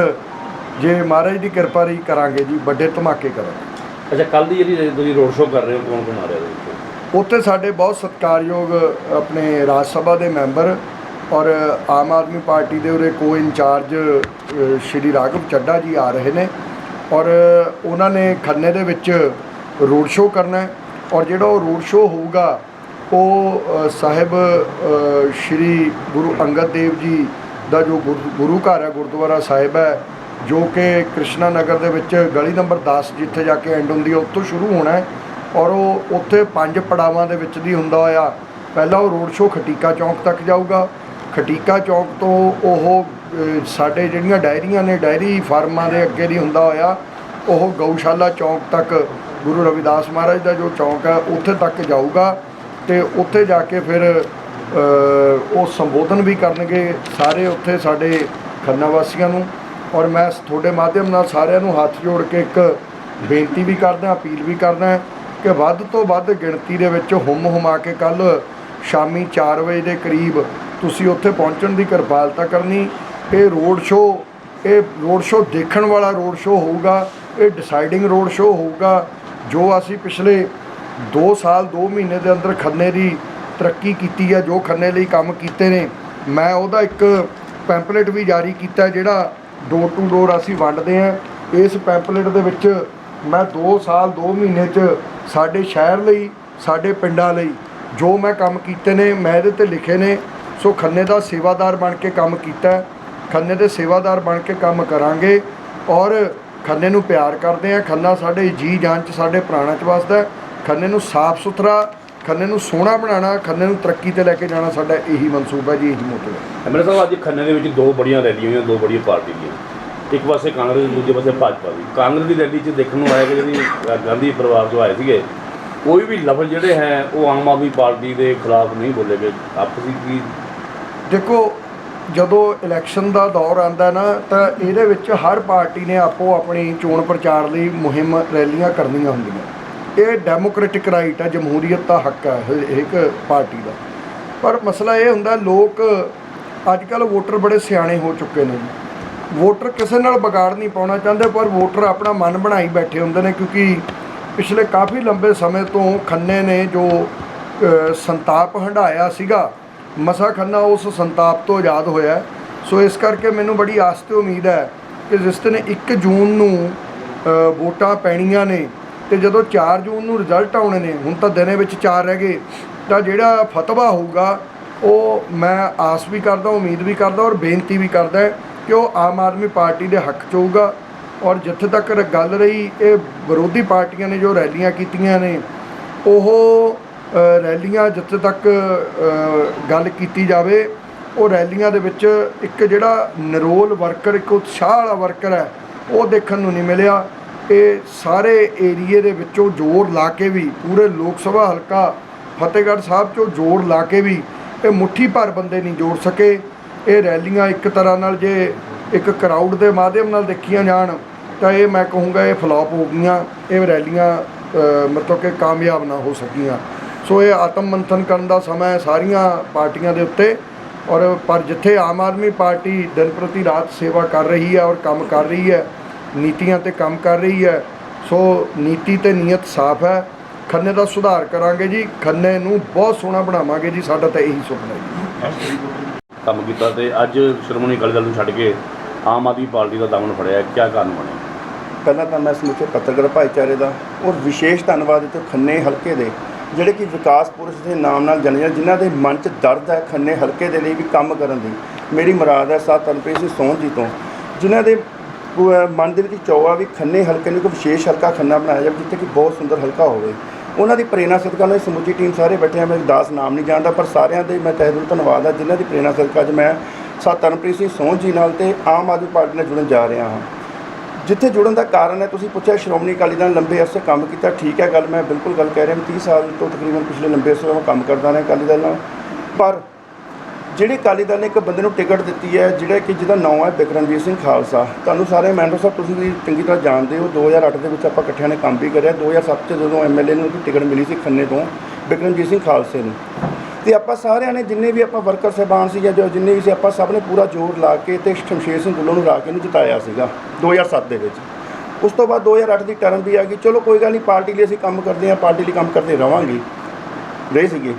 ਜੇ ਮਹਾਰਾਜ ਦੀ ਕਿਰਪਾ ਰਹੀ ਕਰਾਂਗੇ ਜੀ ਵੱਡੇ ਧਮਾਕੇ ਕਰਾਂਗੇ। ਅੱਛਾ ਕੱਲ ਦੀ ਜਿਹੜੀ ਤੁਸੀਂ ਰੋਡ ਸ਼ੋਅ ਕਰ ਰਹੇ ਹੋ ਕੌਣ ਕੌਣ ਆ ਰਿਹਾ ਉਹਦੇ ਵਿੱਚ? ਉੱਥੇ ਸਾਡੇ ਬਹੁਤ ਸਤਿਕਾਰਯੋਗ ਆਪਣੇ ਰਾਜ ਸਭਾ ਦੇ ਮੈਂਬਰ ਔਰ, ਆਮ ਆਦਮੀ ਪਾਰਟੀ ਦੇ ਉਹਦੇ ਕੋ ਇੰਚਾਰਜ ਸ਼੍ਰੀ ਰਾਘਵ ਚੱਡਾ ਜੀ ਆ ਰਹੇ ਨੇ। ਔਰ, ਉਹਨਾਂ ਨੇ ਖੰਨੇ ਦੇ ਵਿੱਚ ਰੋਡ ਸ਼ੋਅ ਕਰਨਾ ਹੈ। ਔਰ ਜਿਹੜਾ ਉਹ ਰੋਡ ਸ਼ੋਅ ਹੋਊਗਾ, ਉਹ ਸਾਹਿਬ ਸ਼੍ਰੀ ਗੁਰੂ ਅੰਗਦ ਦੇਵ ਜੀ ਦਾ ਜੋ ਗੁਰ- ਗੁਰੂ ਘਰ ਹੈ, ਗੁਰਦੁਆਰਾ ਸਾਹਿਬ ਹੈ, ਜੋ ਕਿ ਕ੍ਰਿਸ਼ਨਾ ਨਗਰ ਦੇ ਵਿੱਚ ਗਲੀ ਨੰਬਰ 10 ਜਿੱਥੇ ਜਾ ਕੇ ਐਂਡ ਹੁੰਦੀ ਹੈ, ਉੱਥੋਂ ਸ਼ੁਰੂ ਹੋਣਾ ਹੈ। ਔਰ ਉਹ ਉੱਥੇ ਪੰਜ ਪੜਾਵਾਂ ਦੇ ਵਿੱਚ ਦੀ ਹੁੰਦਾ ਹੋਇਆ, ਪਹਿਲਾਂ ਉਹ ਰੋਡ ਸ਼ੋਅ ਖਟੀਕਾ ਚੌਂਕ ਤੱਕ ਜਾਊਗਾ। ਖਟੀਕਾ ਚੌਂਕ ਤੋਂ ਉਹ ਸਾਡੇ ਜਿਹੜੀਆਂ ਡਾਇਰੀਆਂ ਨੇ, ਡਾਇਰੀ ਫਾਰਮਾਂ ਦੇ ਅੱਗੇ ਦੀ ਹੁੰਦਾ ਹੋਇਆ, ਉਹ ਗਊਸ਼ਾਲਾ ਚੌਂਕ ਤੱਕ, ਗੁਰੂ ਰਵਿਦਾਸ ਮਹਾਰਾਜ ਦਾ ਜੋ ਚੌਂਕ ਹੈ, ਉੱਥੇ ਤੱਕ ਜਾਊਗਾ ਤੇ ਉੱਥੇ ਜਾ ਕੇ ਫਿਰ ਉਹ ਸੰਬੋਧਨ ਵੀ ਕਰਨਗੇ ਸਾਰੇ ਉੱਥੇ ਸਾਡੇ ਖੰਨਾ ਵਾਸੀਆਂ ਨੂੰ। ਔਰ ਮੈਂ ਤੁਹਾਡੇ ਮਾਧਿਅਮ ਨਾਲ ਸਾਰਿਆਂ ਨੂੰ ਹੱਥ ਜੋੜ ਕੇ ਇੱਕ ਬੇਨਤੀ ਵੀ ਕਰਦਾ, ਅਪੀਲ ਵੀ ਕਰਦਾ ਕਿ ਵੱਧ ਤੋਂ ਵੱਧ ਗਿਣਤੀ ਦੇ ਵਿੱਚ ਹੁਮ ਹੁਮਾ ਕੇ ਕੱਲ ਸ਼ਾਮੀ 4 ਵਜੇ ਦੇ ਕਰੀਬ ਤੁਸੀਂ ਉੱਥੇ ਪਹੁੰਚਣ ਦੀ ਕਿਰਪਾਲਤਾ ਕਰਨੀ। ਇਹ ਰੋਡ ਸ਼ੋਅ, ਇਹ ਰੋਡ ਸ਼ੋਅ ਦੇਖਣ ਵਾਲਾ ਰੋਡ ਸ਼ੋਅ ਹੋਊਗਾ, ਇਹ ਡਿਸਾਈਡਿੰਗ ਰੋਡ ਸ਼ੋਅ ਹੋਊਗਾ, ਜੋ ਅਸੀਂ ਪਿਛਲੇ 2 ਸਾਲ 2 ਮਹੀਨੇ ਦੇ ਅੰਦਰ ਖੰਨੇ ਦੀ ਤਰੱਕੀ ਕੀਤੀ ਹੈ, ਜੋ ਖੰਨੇ ਲਈ ਕੰਮ ਕੀਤੇ ਨੇ। ਮੈਂ ਉਹਦਾ ਇੱਕ ਪੈਂਪਲੇਟ ਵੀ ਜਾਰੀ ਕੀਤਾ, ਜਿਹੜਾ ਡੋਰ ਟੂ ਡੋਰ ਅਸੀਂ ਵੰਡਦੇ ਹਾਂ। ਇਸ ਪੈਂਪਲੇਟ ਦੇ ਵਿੱਚ ਮੈਂ 2 ਸਾਲ 2 ਮਹੀਨੇ 'ਚ ਸਾਡੇ ਸ਼ਹਿਰ ਲਈ, ਸਾਡੇ ਪਿੰਡਾਂ ਲਈ ਜੋ ਮੈਂ ਕੰਮ ਕੀਤੇ ਨੇ, ਮੈਂ ਇਹਦੇ ਤੇ ਲਿਖੇ ਨੇ। ਸੋ ਖੰਨੇ ਦਾ ਸੇਵਾਦਾਰ ਬਣ ਕੇ ਕੰਮ ਕੀਤਾ ਖੰਨੇ ਦੇ ਸੇਵਾਦਾਰ ਬਣ ਕੇ ਕੰਮ ਕਰਾਂਗੇ ਔਰ ਖੰਨੇ ਨੂੰ ਪਿਆਰ ਕਰਦੇ ਆ ਖੰਨਾ ਸਾਡੇ ਜੀ ਜਾਨ ਚ, ਸਾਡੇ ਪ੍ਰਾਣਾਂ ਚ ਵਸਦਾ ਖੰਨੇ ਨੂੰ ਸਾਫ਼ ਸੁਥਰਾ, ਖੰਨੇ ਨੂੰ ਸੋਹਣਾ ਬਣਾਉਣਾ, ਖੰਨੇ ਨੂੰ ਤਰੱਕੀ ਤੇ ਲੈ ਕੇ ਜਾਣਾ ਸਾਡਾ ਇਹੀ ਮਨਸੂਬਾ ਜੀ, ਇਹੀ ਮੋਟਿਵ ਹੈ। ਐਮਐਲ ਸਾਹਿਬ, ਅੱਜ ਖੰਨੇ ਦੇ ਵਿੱਚ ਦੋ ਬੜੀਆਂ ਰੈਲੀਆਂ ਹੋਈਆਂ, ਦੋ ਬੜੀਆਂ ਪਾਰਟੀ ਦੀਆਂ ਇੱਕ ਪਾਸੇ ਕਾਂਗਰਸ ਦੂਜੇ ਪਾਸੇ ਭਾਜਪਾ ਦੀ ਕਾਂਗਰਸ ਦੀ ਰੈਲੀ 'ਚ ਦੇਖਣ ਨੂੰ ਆਇਆ ਕਿ ਜਿਹੜੀ ਗਾਂਧੀ ਪਰਿਵਾਰ ਤੋਂ ਆਏ ਸੀਗੇ, ਕੋਈ ਵੀ ਲਫ਼ਜ਼ ਜਿਹੜੇ ਹੈ, ਉਹ ਆਮ ਆਦਮੀ ਪਾਰਟੀ ਦੇ ਖਿਲਾਫ ਨਹੀਂ ਬੋਲੇ ਗਏ। ਆਪਸੀ ਕੀ ਦੇਖੋ, ਜਦੋਂ ਇਲੈਕਸ਼ਨ ਦਾ ਦੌਰ ਆਂਦਾ ਨਾ, ਤਾਂ ਇਹਦੇ ਵਿੱਚ ਹਰ ਪਾਰਟੀ ਨੇ ਆਪੋ ਆਪਣੀ ਚੋਣ ਪ੍ਰਚਾਰ ਲਈ ਮੁਹਿੰਮ ਰੈਲੀਆਂ ਕਰਨੀਆਂ ਹੁੰਦੀਆਂ। ਇਹ ਡੈਮੋਕ੍ਰੈਟਿਕ ਰਾਈਟ ਹੈ ਜਮਹੂਰੀਅਤ ਦਾ ਹੱਕ ਹੈ ਇੱਕ ਪਾਰਟੀ ਦਾ। ਪਰ ਮਸਲਾ ਇਹ ਹੁੰਦਾ, ਲੋਕ ਅੱਜ ਕੱਲ ਵੋਟਰ ਬੜੇ ਸਿਆਣੇ ਹੋ ਚੁੱਕੇ ਨੇ। ਵੋਟਰ ਕਿਸੇ ਨਾਲ ਵਿਗਾੜ ਨਹੀਂ ਪਾਉਣਾ ਚਾਹੁੰਦੇ, ਪਰ ਵੋਟਰ ਆਪਣਾ ਮਨ ਬਣਾਈ ਬੈਠੇ ਹੁੰਦੇ ਨੇ, ਕਿਉਂਕਿ ਪਿਛਲੇ ਕਾਫੀ ਲੰਬੇ ਸਮੇਂ ਤੋਂ ਖੰਨੇ ਨੇ ਜੋ ਸੰਤਾਪ ਹੰਢਾਇਆ ਸੀਗਾ ਮਸਾ ਖੰਨਾ ਉਸ ਸੰਤਾਪ ਤੋਂ ਆਜ਼ਾਦ ਹੋਇਆ ਸੋ ਇਸ ਕਰਕੇ ਮੈਨੂੰ ਬੜੀ ਆਸ ਤੇ ਉਮੀਦ ਹੈ ਕਿ ਜਿਸ ਦਿਨ 1 ਜੂਨ ਨੂੰ ਵੋਟਾਂ ਪੈਣੀਆਂ ਨੇ ਤੇ ਜਦੋਂ 4 ਜੂਨ ਨੂੰ ਰਿਜ਼ਲਟ ਆਉਣੇ ਨੇ, ਹੁਣ ਤਾਂ ਦਿਨੇ ਵਿੱਚ 4 ਰਹਿ ਗਏ, ਤਾਂ ਜਿਹੜਾ ਫਤਵਾ ਹੋਊਗਾ, ਉਹ ਮੈਂ ਆਸ ਵੀ ਕਰਦਾ, ਉਮੀਦ ਵੀ ਕਰਦਾ ਔਰ ਬੇਨਤੀ ਵੀ ਕਰਦਾ ਕਿ ਉਹ ਆਮ ਆਦਮੀ ਪਾਰਟੀ ਦੇ ਹੱਕ 'ਚ ਹੋਊਗਾ ਔਰ ਜਿੱਥੇ ਤੱਕ ਗੱਲ ਰਹੀ, ਇਹ ਵਿਰੋਧੀ ਪਾਰਟੀਆਂ ਨੇ ਜੋ ਰੈਲੀਆਂ ਕੀਤੀਆਂ ਨੇ, ਉਹ ਰੈਲੀਆਂ ਜਿੱਥੇ ਤੱਕ ਗੱਲ ਕੀਤੀ ਜਾਵੇ, ਉਹ ਰੈਲੀਆਂ ਦੇ ਵਿੱਚ ਇੱਕ ਜਿਹੜਾ ਨਿਰੋਲ ਵਰਕਰ, ਇੱਕ ਉਤਸ਼ਾਹ ਵਾਲਾ ਵਰਕਰ ਹੈ, ਉਹ ਦੇਖਣ ਨੂੰ ਨਹੀਂ ਮਿਲਿਆ। ਇਹ ਸਾਰੇ ਏਰੀਏ ਦੇ ਵਿੱਚੋਂ ਜ਼ੋਰ ਲਾ ਕੇ ਵੀ, ਪੂਰੇ ਲੋਕ ਸਭਾ ਹਲਕਾ ਫਤਿਹਗੜ੍ਹ ਸਾਹਿਬ 'ਚੋਂ ਜ਼ੋਰ ਲਾ ਕੇ ਵੀ, ਇਹ ਮੁੱਠੀ ਭਰ ਬੰਦੇ ਨਹੀਂ ਜੋੜ ਸਕੇ। ਇਹ ਰੈਲੀਆਂ ਇੱਕ ਤਰ੍ਹਾਂ ਨਾਲ ਜੇ ਇੱਕ ਕਰਾਊਡ ਦੇ ਮਾਧਿਅਮ ਨਾਲ ਦੇਖੀਆਂ ਜਾਣ, ਤਾਂ ਇਹ ਮੈਂ ਕਹੂੰਗਾ ਇਹ ਫਲॉप ਹੋ ਗਈਆਂ। ਇਹ ਰੈਲੀਆਂ ਮਤਲਬ ਕਿ ਕਾਮਯਾਬ ਨਾ ਹੋ ਸਕੀਆਂ। ਸੋ ਇਹ ਆਤਮ ਮੰਥਨ ਕਰਨ ਦਾ ਸਮਾਂ ਹੈ ਸਾਰੀਆਂ ਪਾਰਟੀਆਂ ਦੇ ਉੱਤੇ। ਔਰ ਪਰ ਜਿੱਥੇ ਆਮ ਆਦਮੀ ਪਾਰਟੀ ਦਿਨ ਪ੍ਰਤੀ ਰਾਤ ਸੇਵਾ ਕਰ ਰਹੀ ਹੈ ਔਰ ਕੰਮ ਕਰ ਰਹੀ ਹੈ ਨੀਤੀਆਂ ਤੇ ਕੰਮ ਕਰ ਰਹੀ ਹੈ ਸੋ ਨੀਤੀ ਤੇ ਨੀਅਤ ਸਾਫ਼ ਹੈ। ਖੰਨੇ ਦਾ ਸੁਧਾਰ ਕਰਾਂਗੇ ਜੀ ਖੰਨੇ ਨੂੰ ਬਹੁਤ ਸੋਹਣਾ ਬਣਾਵਾਂਗੇ ਜੀ ਸਾਡਾ ਤਾਂ ਇਹੀ ਸੁਪਨਾ ਹੈ ਜੀ। ਕੰਮ ਕੀਤਾ ਤੇ ਅੱਜ ਸ਼੍ਰੋਮਣੀ ਅਕਾਲੀ ਦਲ ਨੂੰ ਛੱਡ ਕੇ ਆਮ ਆਦਮੀ ਪਾਰਟੀ ਦਾ ਦਮਨ ਫੜਿਆ ਕੀ ਕਾਰਨ ਬਣਿਆ ਪਹਿਲਾਂ ਤਾਂ ਮੈਂ ਸਮੁੱਚੇ ਪੱਤਰਕਾਰ ਭਾਈਚਾਰੇ ਦਾ ਔਰ ਵਿਸ਼ੇਸ਼ ਧੰਨਵਾਦ ਤੇ ਖੰਨੇ ਹਲਕੇ ਦੇ ਜਿਹੜੇ ਕਿ ਵਿਕਾਸ ਪੁਰਸ਼ ਦੇ ਨਾਮ ਨਾਲ ਜਾਣੇ ਜਾਂਦੇ, ਜਿਨ੍ਹਾਂ ਦੇ ਮਨ 'ਚ ਦਰਦ ਹੈ, ਖੰਨੇ ਹਲਕੇ ਦੇ ਲਈ ਵੀ ਕੰਮ ਕਰਨ ਦੀ। ਮੇਰੀ ਮੁਰਾਦ ਹੈ ਸਾਧ ਤਨਪ੍ਰੀਤ ਸਿੰਘ ਸੋਹਣ ਜੀ ਤੋਂ। ਜਿਨ੍ਹਾਂ ਦੇ ਮਨ ਦੇ ਵਿੱਚ ਚਾਅ ਆ ਵੀ ਖੰਨੇ ਹਲਕੇ ਨੂੰ ਇੱਕ ਵਿਸ਼ੇਸ਼ ਹਲਕਾ ਖੰਨਾ ਬਣਾਇਆ ਜਾਵੇ, ਜਿੱਥੇ ਕਿ ਬਹੁਤ ਸੁੰਦਰ ਹਲਕਾ ਹੋਵੇ। ਉਹਨਾਂ ਦੀ ਪ੍ਰੇਰਣਾ ਸਦਕਾ ਉਹਨਾਂ ਸਮੁੱਚੀ ਟੀਮ ਸਾਰੇ ਬੈਠੇ ਆ, ਮੈਂ ਦਾਸ ਨਾਮ ਨਹੀਂ ਜਾਣਦਾ, ਪਰ ਸਾਰਿਆਂ ਦੇ ਮੈਂ ਤਹਿ ਦਿਲੋਂ ਧੰਨਵਾਦ ਆ, ਜਿਨ੍ਹਾਂ ਦੀ ਪ੍ਰੇਰਣਾ ਸਦਕਾ ਅੱਜ ਮੈਂ ਸਾ ਤਰਨਪ੍ਰੀਤ ਸਿੰਘ ਸੋਹਣ ਜੀ ਨਾਲ ਤੇ ਆਮ ਆਦਮੀ ਪਾਰਟੀ ਨਾਲ ਜੁੜਨ ਜਾ ਰਿਹਾ ਹਾਂ। ਜਿੱਥੇ ਜੁੜਨ ਦਾ ਕਾਰਨ ਹੈ, ਤੁਸੀਂ ਪੁੱਛਿਆ, ਸ਼੍ਰੋਮਣੀ ਅਕਾਲੀ ਦਲ ਨੇ ਲੰਬੇ ਅਰਸੇ ਕੰਮ ਕੀਤਾ, ਠੀਕ ਹੈ ਗੱਲ, ਮੈਂ ਬਿਲਕੁਲ ਗੱਲ ਕਹਿ ਰਿਹਾ ਮੈਂ 30 ਸਾਲ ਤੋਂ ਤਕਰੀਬਨ ਪਿਛਲੇ ਲੰਬੇ ਅਰਸੇ ਤੋਂ ਕੰਮ ਕਰਦਾ ਰਿਹਾ ਅਕਾਲੀ ਦਲ ਨਾਲ। ਪਰ ਜਿਹੜੇ ਅਕਾਲੀ ਦਲ ਨੇ ਇੱਕ ਬੰਦੇ ਨੂੰ ਟਿਕਟ ਦਿੱਤੀ ਹੈ, ਜਿਹੜਾ ਕਿ ਜਿਹਦਾ ਨਾਮ ਹੈ ਬਿਕਰਮਜੀਤ ਸਿੰਘ ਖਾਲਸਾ। ਤੁਹਾਨੂੰ ਸਾਰੇ ਮੈਂਬਰ ਸਾਹਿਬ, ਤੁਸੀਂ ਵੀ ਚੰਗੀ ਤਰ੍ਹਾਂ ਜਾਣਦੇ ਹੋ 2008 ਦੇ ਵਿੱਚ ਆਪਾਂ ਇਕੱਠਿਆਂ ਨੇ ਕੰਮ ਵੀ ਕਰਿਆ 2007 ਚ ਜਦੋਂ ਐਮਐਲਏ ਨੂੰ ਉਹਦੀ ਟਿਕਟ ਮਿਲੀ ਸੀ ਖੰਨੇ ਤੋਂ ਬਿਕਰਮਜੀਤ ਸਿੰਘ ਖਾਲਸੇ ਨੂੰ। ਤੇ ਆਪਾਂ ਸਾਰਿਆਂ ਨੇ ਜਿੰਨੇ ਵੀ ਆਪਾਂ ਵਰਕਰ ਸਹਿਬਾਨ ਸੀ ਜਾਂ ਜੋ ਜਿੰਨੇ ਵੀ ਸੀ, ਆਪਾਂ ਸਭ ਨੇ ਪੂਰਾ ਜ਼ੋਰ ਲਾ ਕੇ ਤੇ ਸ਼ਮਸ਼ੇਰ ਸਿੰਘ ਦੁੱਲੋਂ ਨੂੰ ਲਾ ਕੇ ਇਹਨੂੰ ਜਿਤਾਇਆ ਸੀਗਾ 2007 ਦੇ ਵਿੱਚ। ਉਸ ਤੋਂ ਬਾਅਦ 2008 ਦੀ ਟਰਮ ਵੀ ਆ ਗਈ। ਚਲੋ ਕੋਈ ਗੱਲ ਨਹੀਂ, ਪਾਰਟੀ ਲਈ ਅਸੀਂ ਕੰਮ ਕਰਦੇ ਹਾਂ, ਪਾਰਟੀ ਲਈ ਕੰਮ ਕਰਦੇ ਰਵਾਂਗੇ। ਰਹੇ ਸੀਗੇ।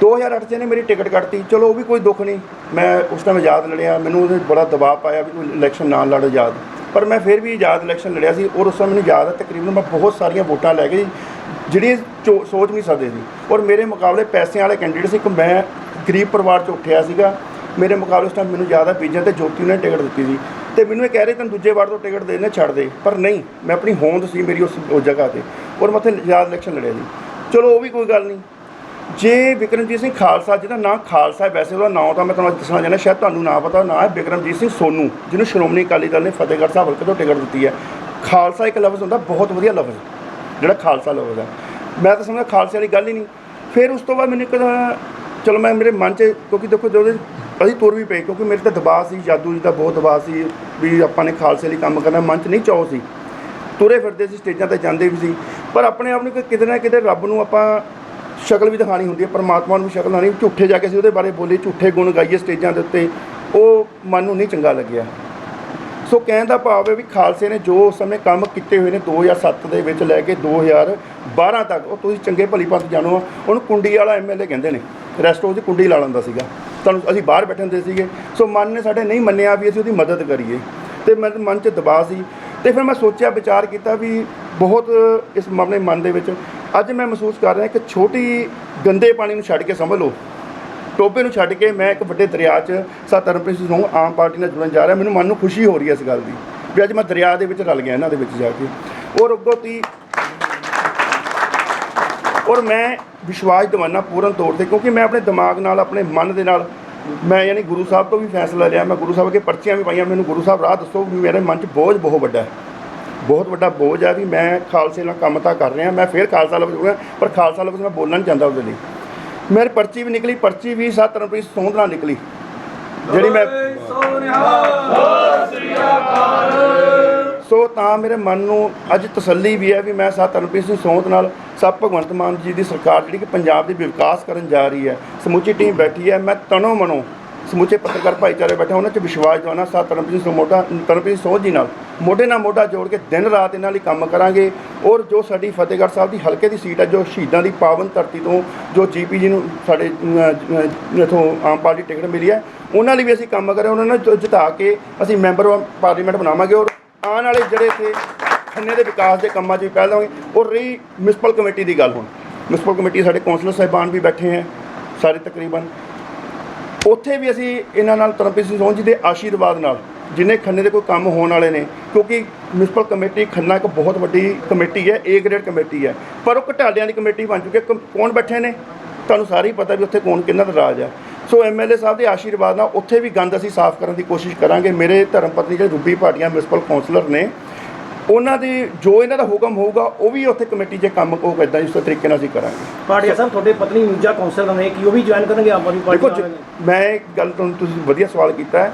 2008 ਚ ਨੇ ਮੇਰੀ ਟਿਕਟ ਕੱਟਤੀ। ਚਲੋ ਉਹ ਵੀ ਕੋਈ ਦੁੱਖ ਨਹੀਂ। ਮੈਂ ਉਸ ਟਾਈਮ ਆਜ਼ਾਦ ਲੜਿਆ। ਮੈਨੂੰ ਉਹਨੇ ਬੜਾ ਦਬਾਅ ਪਾਇਆ ਵੀ ਕੋਈ ਇਲੈਕਸ਼ਨ ਨਾ ਲੜ ਆਜ਼ਾਦ। ਪਰ ਮੈਂ ਫਿਰ ਵੀ ਆਜ਼ਾਦ ਇਲੈਕਸ਼ਨ ਲੜਿਆ ਸੀ ਔਰ ਉਸ ਸਮੇਂ ਮੈਨੂੰ ਯਾਦ ਹੈ ਤਕਰੀਬਨ ਮੈਂ ਬਹੁਤ ਸਾਰੀਆਂ ਵੋਟਾਂ ਲੈ ਕੇ ਜਿਹੜੀ ਚੋ- ਸੋਚ ਨਹੀਂ ਸਕਦੇ ਸੀ। ਔਰ ਮੇਰੇ ਮੁਕਾਬਲੇ ਪੈਸਿਆਂ ਵਾਲੇ ਕੈਂਡੀਡੇਟ ਸੀ। ਇੱਕ ਮੈਂ ਗਰੀਬ ਪਰਿਵਾਰ ਚ ਉੱਠਿਆ ਸੀਗਾ। ਮੇਰੇ ਮੁਕਾਬਲੇ ਉਸ ਟਾਈਮ ਮੈਨੂੰ ਜ਼ਿਆਦਾ ਬੀਜਾਂ ਤੇ ਜੋਤੀ ਨੇ ਟਿਕਟ ਦਿੱਤੀ ਸੀ। ਤੇ ਮੈਨੂੰ ਇਹ ਕਹਿ ਰਹੇ ਤੈਨੂੰ ਦੂਜੇ ਵਾਰ ਤੋਂ ਟਿਕਟ ਦੇ ਦੇਣੇ, ਛੱਡ ਦੇ। ਪਰ ਨਹੀਂ, ਮੈਂ ਆਪਣੀ ਹੋਂਦ ਸੀ ਮੇਰੀ ਉਸ ਉਸ ਜਗ੍ਹਾ ਤੇ। ਔਰ ਮੈਂ ਉੱਥੇ ਆਜ਼ਾਦ ਇਲੈਕਸ਼ਨ ਲੜਿਆ ਸੀ ਚਲੋ ਉਹ ਵੀ ਕੋਈ ਗੱਲ ਨਹੀਂ। ਜੇ ਵਿਕਰਮਜੀਤ ਸਿੰਘ ਖਾਲਸਾ ਜਿਹਦਾ ਨਾਂ ਖਾਲਸਾ ਹੈ, ਵੈਸੇ ਉਹਦਾ ਨਾਂ ਤਾਂ ਮੈਂ ਤੁਹਾਨੂੰ ਦੱਸਣਾ ਚਾਹੁੰਦਾ, ਸ਼ਾਇਦ ਤੁਹਾਨੂੰ ਨਾ ਪਤਾ ਨਾਮ ਹੈ ਵਿਕਰਮਜੀਤ ਸਿੰਘ ਸੋਨੂ, ਜਿਹਨੂੰ ਸ਼੍ਰੋਮਣੀ ਅਕਾਲੀ ਦਲ ਨੇ ਫਤਿਹਗੜ੍ਹ ਸਾਹਿਬ ਹਲਕੇ ਤੋਂ ਟਿਕਟ ਦਿੱਤੀ ਹੈ। ਖਾਲਸਾ ਇੱਕ ਲਫ਼ਜ਼ ਹੁੰਦਾ, ਬਹੁਤ ਵਧੀਆ ਲਫ਼ਜ਼, ਜਿਹੜਾ ਖਾਲਸਾ ਲਫ਼ਜ਼ ਹੈ। ਮੈਂ ਤਾਂ ਸਮਝਦਾ ਖਾਲਸੇ ਵਾਲੀ ਗੱਲ ਹੀ ਨਹੀਂ। ਫਿਰ ਉਸ ਤੋਂ ਬਾਅਦ ਮੈਨੂੰ ਇੱਕ ਤਾਂ- ਚਲੋ ਮੈਂ, ਮੇਰੇ ਮਨ 'ਚ, ਕਿਉਂਕਿ ਦੇਖੋ ਜਦੋਂ ਅਸੀਂ ਤੁਰ ਵੀ ਪਏ, ਕਿਉਂਕਿ ਮੇਰੇ ਤਾਂ ਦਬਾਅ ਸੀ, ਜਾਦੂ ਜੀ ਦਾ ਬਹੁਤ ਦਬਾਅ ਸੀ, ਵੀ ਆਪਾਂ ਨੇ ਖਾਲਸੇ ਲਈ ਕੰਮ ਕਰਨਾ, ਮਨ 'ਚ ਨਹੀਂ ਚਾਹੋ ਸੀ। ਤੁਰੇ ਫਿਰਦੇ ਸੀ, ਸਟੇਜਾਂ ਤੇ ਜਾਂਦੇ ਵੀ ਸੀ। ਪਰ ਆਪਣੇ ਆਪ ਨੂੰ ਕਿ- ਕਿਤੇ ਨਾ ਕਿਤੇ ਰੱਬ ਨੂੰ ਆਪਾਂ ਸ਼ਕਲ ਵੀ ਦਿਖਾਣੀ ਹੁੰਦੀ ਹੈ, ਪਰਮਾਤਮਾ ਨੂੰ ਵੀ ਸ਼ਕਲ ਦਿਖਾਣੀ ਝੂਠੇ ਜਾ ਕੇ ਅਸੀਂ ਉਹਦੇ ਬਾਰੇ ਬੋਲੇ, ਝੂਠੇ ਗੁਣ ਗਾਈਏ ਸਟੇਜਾਂ ਦੇ ਉੱਤੇ, ਉਹ ਮਨ ਨੂੰ ਨਹੀਂ ਚੰਗਾ ਲੱਗਿਆ। ਸੋ ਕਹਿਣ ਦਾ ਭਾਵ ਹੈ ਵੀ ਖਾਲਸੇ ਨੇ ਜੋ ਉਸ ਸਮੇਂ ਕੰਮ ਕੀਤੇ ਹੋਏ ਨੇ 2007 ਦੇ ਵਿੱਚ ਲੈ ਕੇ 2012 ਤੱਕ, ਉਹ ਤੁਸੀਂ ਚੰਗੇ ਭਲੀ ਪੰਥ ਜਾਣੋ ਆ ਉਹਨੂੰ ਕੁੰਡੀ ਵਾਲਾ ਐਮਐਲਏ ਕਹਿੰਦੇ ਨੇ, ਰੈਸਟ ਹਾਊਸ ਦੀ ਕੁੰਡੀ ਲਾ ਲੈਂਦਾ ਸੀਗਾ। ਤੁਹਾਨੂੰ ਅਸੀਂ ਬਾਹਰ ਬੈਠੇ ਹੁੰਦੇ ਸੀਗੇ, ਸੋ ਮਨ ਨੇ ਸਾਡੇ ਨਹੀਂ ਮੰਨਿਆ ਵੀ ਅਸੀਂ ਉਹਦੀ ਮਦਦ ਕਰੀਏ। ਤੇ ਮੇਰੇ ਮਨ 'ਚ ਦਬਾਅ ਸੀ, ਤੇ ਫਿਰ ਮੈਂ ਸੋਚਿਆ, ਵਿਚਾਰ ਕੀਤਾ ਵੀ ਬਹੁਤ ਇਸ ਮਾਮਲੇ ਮਨ ਦੇ ਵਿੱਚ ਅੱਜ ਮੈਂ ਮਹਿਸੂਸ ਕਰ ਰਿਹਾ ਕਿ ਛੋਟੀ ਗੰਦੇ ਪਾਣੀ ਨੂੰ ਛੱਡ ਕੇ ਸਮਝ ਲਓ ਟੋਬੇ ਨੂੰ ਛੱਡ ਕੇ ਮੈਂ ਇੱਕ ਵੱਡੇ ਦਰਿਆ 'ਚ ਸਤਰਪ੍ਰੀਤ ਸਿੰਘ ਆਮ ਪਾਰਟੀ ਨਾਲ ਜੁੜਨ ਜਾ ਰਿਹਾ। ਮੈਨੂੰ ਮਨ ਨੂੰ ਖੁਸ਼ੀ ਹੋ ਰਹੀ ਹੈ ਇਸ ਗੱਲ ਦੀ ਵੀ ਅੱਜ ਮੈਂ ਦਰਿਆ ਦੇ ਵਿੱਚ ਰਲ ਗਿਆ ਇਹਨਾਂ ਦੇ ਵਿੱਚ ਜਾ ਕੇ। ਔਰ ਅੱਗੋਂ ਤੀ ਔਰ ਮੈਂ ਵਿਸ਼ਵਾਸ ਦਿਵਾਨਾ ਪੂਰਨ ਤੌਰ ਤੇ ਕਿਉਂਕਿ ਮੈਂ ਆਪਣੇ ਦਿਮਾਗ ਨਾਲ, ਆਪਣੇ ਮਨ ਦੇ ਨਾਲ, ਮੈਂ ਯਾਨੀ ਗੁਰੂ ਸਾਹਿਬ ਤੋਂ ਵੀ ਫੈਸਲਾ ਲਿਆ। ਮੈਂ ਗੁਰੂ ਸਾਹਿਬ ਅੱਗੇ ਪਰਚੀਆਂ ਵੀ ਪਾਈਆਂ। ਮੈਨੂੰ ਗੁਰੂ ਸਾਹਿਬ ਰਾਹ ਦੱਸੋ ਵੀ ਮੇਰੇ ਮਨ 'ਚ ਬੋਝ ਬਹੁਤ ਵੱਡਾ ਹੈ। ਬਹੁਤ ਵੱਡਾ ਬੋਝ ਹੈ ਵੀ ਮੈਂ ਖਾਲਸੇ ਨਾਲ ਕੰਮ ਤਾਂ ਕਰ ਰਿਹਾ, ਮੈਂ ਫਿਰ ਖਾਲਸਾ ਲਫ਼ਜ਼ ਬੋਲਿਆ ਪਰ ਖਾਲਸਾ ਲਫ਼ਜ਼ ਮੈਂ ਬੋਲਣਾ ਨਹੀਂ ਚਾਹੁੰਦਾ ਉਹਦੇ ਲਈ। ਮੇਰੀ ਪਰਚੀ ਵੀ ਨਿਕਲੀ, ਪਰਚੀ ਵੀ ਸਤਰਪ੍ਰੀਤ ਸੋਹਣ ਨਾਲ ਨਿਕਲੀ। ਜਿਹੜੀ ਮੈਂ ਸੋ ਤਾਂ ਮੇਰੇ ਮਨ ਨੂੰ ਅੱਜ ਤਸੱਲੀ ਵੀ ਹੈ ਵੀ ਮੈਂ ਸਤਰਪ੍ਰੀਤ ਸਿੰਘ ਸੋਹਣ ਨਾਲ ਸਭ ਭਗਵੰਤ ਮਾਨ ਜੀ ਦੀ ਸਰਕਾਰ ਜਿਹੜੀ ਕਿ ਪੰਜਾਬ ਦੀ ਵਿਕਾਸ ਕਰਨ ਜਾ ਰਹੀ ਹੈ, ਸਮੁੱਚੀ ਟੀਮ ਬੈਠੀ ਹੈ, ਮੈਂ ਤਨੋ ਮਨੋ ਸਮੁੱਚੇ ਪੱਤਰਕਾਰ ਭਾਈਚਾਰੇ ਬੈਠਾ, ਉਹਨਾਂ 'ਚ ਵਿਸ਼ਵਾਸ ਦਿਵਾਉਣਾ ਸਾ ਤਰਨਪ੍ਰੀਤ ਸਿੰਘ ਮੋਟਾ ਤਰਨਪ੍ਰੀਤ ਸੋਹ ਜੀ ਨਾਲ। ਮੋਢੇ ਨਾਲ ਮੋਢਾ ਜੋੜ ਕੇ ਦਿਨ ਰਾਤ ਇਹਨਾਂ ਲਈ ਕੰਮ ਕਰਾਂਗੇ। ਔਰ ਜੋ ਸਾਡੀ ਫਤਿਹਗੜ੍ਹ ਸਾਹਿਬ ਦੀ ਹਲਕੇ ਦੀ ਸੀਟ ਹੈ, ਜੋ ਸ਼ਹੀਦਾਂ ਦੀ ਪਾਵਨ ਧਰਤੀ ਤੋਂ ਜੋ ਜੀਪੀ ਜੀ ਨੂੰ ਸਾਡੇ ਇਥੋਂ ਆਮ ਪਾਰਟੀ ਟਿਕਟ ਮਿਲੀ ਹੈ, ਉਹਨਾਂ ਲਈ ਵੀ ਅਸੀਂ ਕੰਮ ਕਰਾਂ ਉਹਨਾਂ ਨੂੰ ਜਿਤਾ ਕੇ ਅਸੀਂ ਮੈਂਬਰ ਪਾਰਲੀਮੈਂਟ ਬਣਾਵਾਂਗੇ। ਔਰ ਆਉਣ ਵਾਲੇ ਜਿਹੜੇ ਇੱਥੇ ਖੰਨੇ ਦੇ ਵਿਕਾਸ ਦੇ ਕੰਮਾਂ 'ਚ ਵੀ ਪਹਿਲ ਦੇਵਾਂਗੇ ਔਰ ਰਹੀ ਮਿਊਨਿਸਪਲ ਕਮੇਟੀ ਦੀ ਗੱਲ ਹੁਣ। ਮਿਊਨਿਸਪਲ ਕਮੇਟੀ ਸਾਡੇ ਕੌਂਸਲਰ ਸਾਹਿਬਾਨ ਵੀ ਬੈਠੇ ਹੈ, ਸਾਰੇ ਤਕਰੀਬਨ। ਉੱਥੇ ਵੀ ਅਸੀਂ ਇਹਨਾਂ ਨਾਲ ਤਰਨਪ੍ਰੀਤ ਸਿੰਘ ਸੋਹਣ ਜੀ ਦੇ ਆਸ਼ੀਰਵਾਦ ਨਾਲ ਜਿੰਨੇ ਖੰਨੇ ਦੇ ਕੋਈ ਕੰਮ ਹੋਣ ਵਾਲੇ ਨੇ ਕਿਉਂਕਿ ਮਿਊਨਿਸਪਲ ਕਮੇਟੀ ਖੰਨਾ ਇੱਕ ਬਹੁਤ ਵੱਡੀ ਕਮੇਟੀ ਹੈ ਏ ਗ੍ਰੇਡ ਕਮੇਟੀ ਹੈ। ਪਰ ਉਹ ਘਟਾਲਿਆਂ ਦੀ ਕਮੇਟੀ ਬਣ ਚੁੱਕੀ ਹੈ। ਕ- ਕੌਣ ਬੈਠੇ ਨੇ? ਤੁਹਾਨੂੰ ਸਾਰੇ ਹੀ ਪਤਾ ਵੀ ਉੱਥੇ ਕੌਣ ਕਿੰਨਾ ਦਾ ਰਾਜ ਹੈ ਸੋ ਐਮਐਲਏ ਸਾਹਿਬ ਦੇ ਆਸ਼ੀਰਵਾਦ ਨਾਲ ਉੱਥੇ ਵੀ ਗੰਦ ਅਸੀਂ ਸਾਫ਼ ਕਰਨ ਦੀ ਕੋਸ਼ਿਸ਼ ਕਰਾਂਗੇ। ਮੇਰੇ ਧਰਮ ਪਤਨੀ ਜਿਹੜੇ ਰੂਬੀ ਭਾਟੀਆਂ ਮਿਊਨਿਸਪਲ ਕੌਂਸਲਰ ਨੇ ਉਹਨਾਂ ਦੀ ਜੋ ਇਹਨਾਂ ਦਾ ਹੁਕਮ ਹੋਊਗਾ ਉਹ ਵੀ ਉੱਥੇ ਕਮੇਟੀ 'ਚ ਕੰਮ ਉਹ ਇਦਾਂ ਇਸ ਤਰੀਕੇ ਨਾਲ ਅਸੀਂ ਕਰਾਂਗੇ। ਪਾਰਟੀ ਸਾਹਿਬ ਤੁਹਾਡੇ ਪਤਨੀ ਮੂਜਾ ਕੌਂਸਲ ਨੇ ਕਿ ਉਹ ਵੀ ਜੁਆਇਨ ਕਰਨਗੇ ਆਮ ਆਦਮੀ ਪਾਰਟੀ ਦੇਖੋ ਜ- ਮੈਂ ਇੱਕ ਗੱਲ ਤੁਹਾਨੂੰ ਤੁਸੀਂ ਵਧੀਆ ਸਵਾਲ ਕੀਤਾ ਹੈ